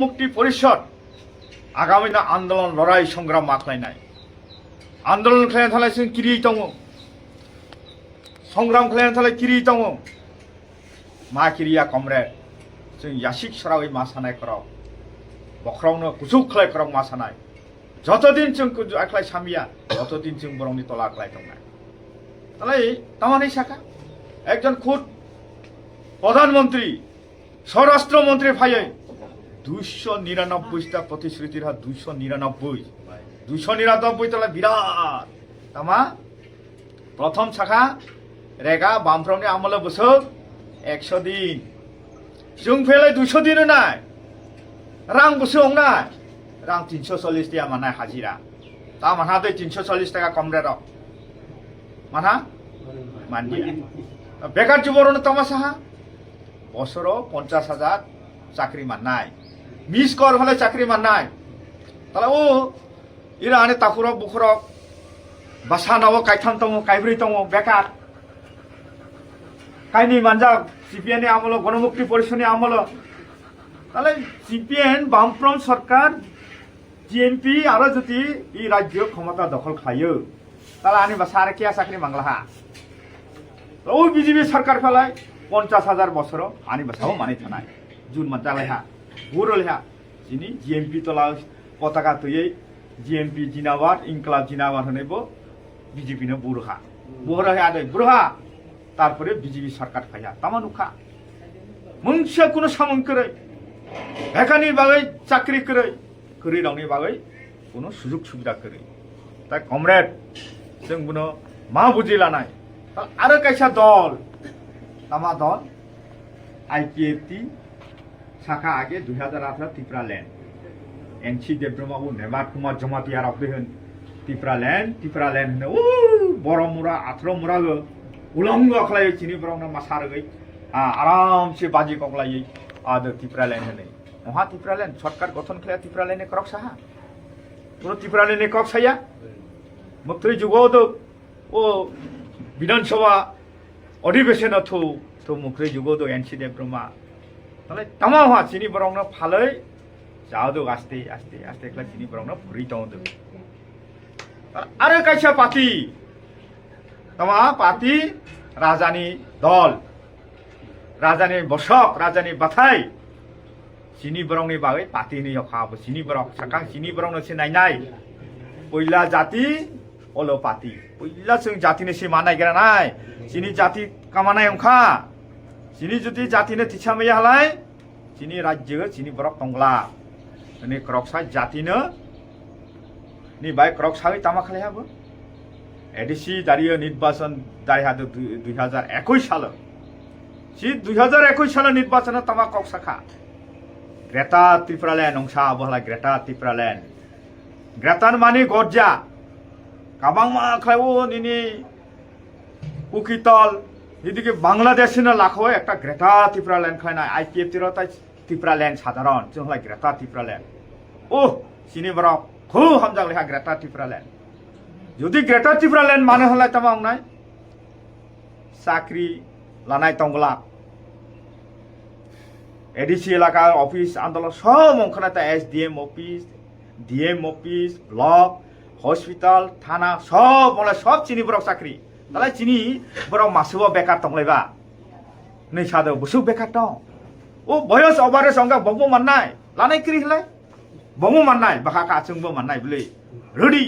মুক্তি পরিষদ আগামী দিনে আন্দোলন, লড়াই, সংগ্রাম মাথায় নাই আন্দোলন খেলে থালাইছেন কিরিতম সংগ্রাম খেলে থালে কিরিতম মা কিরিয়া কমরেড जों यासिक साराव मा सानायफोराव बख्रावनो गुजौ खालायफोराव मा सानाय যতদিন जों সামিয়া सामिया ততদিন जों বরংনি তলা আख्लाय দংনায় তাহলে তামানই শাখা, একজন খুদ প্রধানমন্ত্রী স্বরাষ্ট্রমন্ত্রী ফাইয়ে দুইশো নিরানব্বইটা প্রতিশ্রুতির হার দুইশো নিরানব্বই। দুইশো নিরানব্বই তাহলে বিরাট। তামা, প্রথম শাখা, রেগা বামফ্রমনি আমলে বছর একশো দিন। जों ফেলে দুইশো দিনও নাই। রাং বসে নাই। রাং তিনশো চল্লিশ দিয়া মানায় হাজিরা। তা মানহা दै তিনশো চল্লিশ টাকা কম রেট। মানহা? মানদিয়া বেকার যুবরণ তামাশাহা বছরও পঞ্চাশ হাজার চাকরি মাননায় মিস কর হলে চাকরি মান নাই। তাহলে ও এরা আনে তাকুর বুকুর বাসা নব কাইথান তঙ কাইব্রী তঙ বেকার। কাইনি মানজা, সিপিএন আমল, গণমুক্তি পরিষদ আমল। তাহলে সিপিএন বামফ্রম সরকার জিএমপি আরও যদি এই রাজ্য ক্ষমতা দখল খাইও, তাহলে আনি বাসা আর কে চাকরি মাংলা হা। ওই বিজেপি সরকার ফেলায় পঞ্চাশ হাজার বছর আনি বাসাও মানি থানায় জুন মাতালে হা। হুরল হ্যা। যিনি জিএমপি তলা পতাকা তৈরি জিএমপি জিনাবাদ ইনকলাব জিনাবাদ হনেব বিজেপিনো বুরহা বুহর হ্যা দে বুরহা তারপরে বিজেপি সরকার ফাইয়া তামানুখা। মুংসে কোনো সামন করে এখানে বাবে চাকরি করে করে রাউনি বাবে কোনো সুযোগ সুবিধা করে। তাই কমরেড जों बुनो मा बुजि लानाय आरो खायसा दल দল? दल आइ শাখা আগে দুই হাজার আঠারো ত্রিপুরা ল্যান্ড এনসি দেবব্রহ্মাবু নেবার কুমার জমাতিয়ার অব্দহন ত্রিপুরা ল্যান্ড ত্রিপুরা ল্যান্ড ও বড় মুরা, আঠারো মুরাগো উলঙ্গ খালাই চিনি বরং মাসারগৈ আরামসে বাজি কগলাই আদ ত্রিপুরা ল্যান্ড হনে মহা ত্রিপুরা ল্যান্ড সরকার গঠন খেলা ত্রিপুরা ল্যান্ডে করক সাহা। কোনো ত্রিপুরা ল্যান্ডে কক সাইয়া। মন্ত্রী যুগত ও বিধানসভা অধিবেশন থো তো মুখ্য যুগত এনসি দেবব্রহ্মা তাহলে তামা तँलाई तमाहा चिनी बनाउन फालै जादो আস্তে आस्ते आस्ते एक्लै चिनी बनाउन भुरिटाउँदो तर আরে कैसा পাতি? तमा পাতি, রাজানি দল। রাজানি বসক, রাজানি বাথাই। চিনি বরংনি বাগৈ পাতি নি অখাব চিনি বরং, সাকাং চিনি বরং নসে নাই নাই। পইলা জাতি অল পাতি পইলা সং জাতি নেসে মানাই গেরা নাই। চিনি জাতি কামানাই অংখা। চিনি যদি জাতিনে তিছা মেয়া হলাই চিনি রাজ্য চিনি বরক টংলা নি ক্রকসা জাতিনে নি বাই ক্রকসা তামা খালে হব এডিসি দাঁড়িয়ে নির্বাচন দাঁড়িয়ে হাতে দুই হাজার একুশ সাল সি দুই হাজার একুশ সালের নির্বাচন তামা কক্সাখা গ্রেটা ত্রিপুরাল্যান্ড অংশা আবহাওয়া গ্রেটা ত্রিপুরাল্যান্ড গ্রেটার মানে গর্জা কাবাং মা খাইব নিনি উকিতল এদিকে বাংলাদেশে না লাখো একটা গ্রেটা ত্রিপুরা ল্যান্ড খায় না, I P F Tripura land সাধারণ চলাই গ্রেটা ত্রিপুরা ল্যান্ড। ও চিনি বড়, খুব হামজাক লেখা গ্রেটা ত্রিপুরা ল্যান্ড। যদি গ্রেটার ত্রিপুরা ল্যান্ড মানে হলে তেমন নাই। চাকরি লানাই তংলা এডিসি এলাকার অফিস, আন্দোলন, সব অংশনাতে S DM office DM office, block, hospital, থানা, সব মানে সব চিনি বড় চাকরি। তাহলে চিনি বরং মাসুব বেকার টংলাইবা नै सादो बुसुक बेकार दं ओ भयस अबारे संगा बंगो माननाय लानाय क्रिहलाय बंगो माननाय बाखा काचोंबो माननाय बिलै रेडी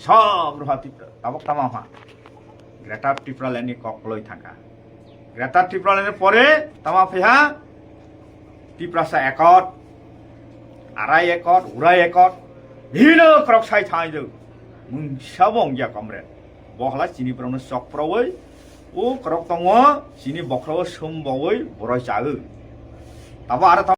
सब रहा टिप्रा ताबक तामा हा ग्रेटार टिप्रा लेनि ककलय थाका ग्रेटार टिप्रा लेनि परे तामा फेहा टिप्रासा एकट आराय एकट उराय एकट भिनो क्रक साइ थाइदो मुंसा बंगिया कमरेड বহলা চিনি প্রমণ চক্রবই ও ক্রক তঙ চিনি বখ্রব সোমবই বড় চাগু তারপর আর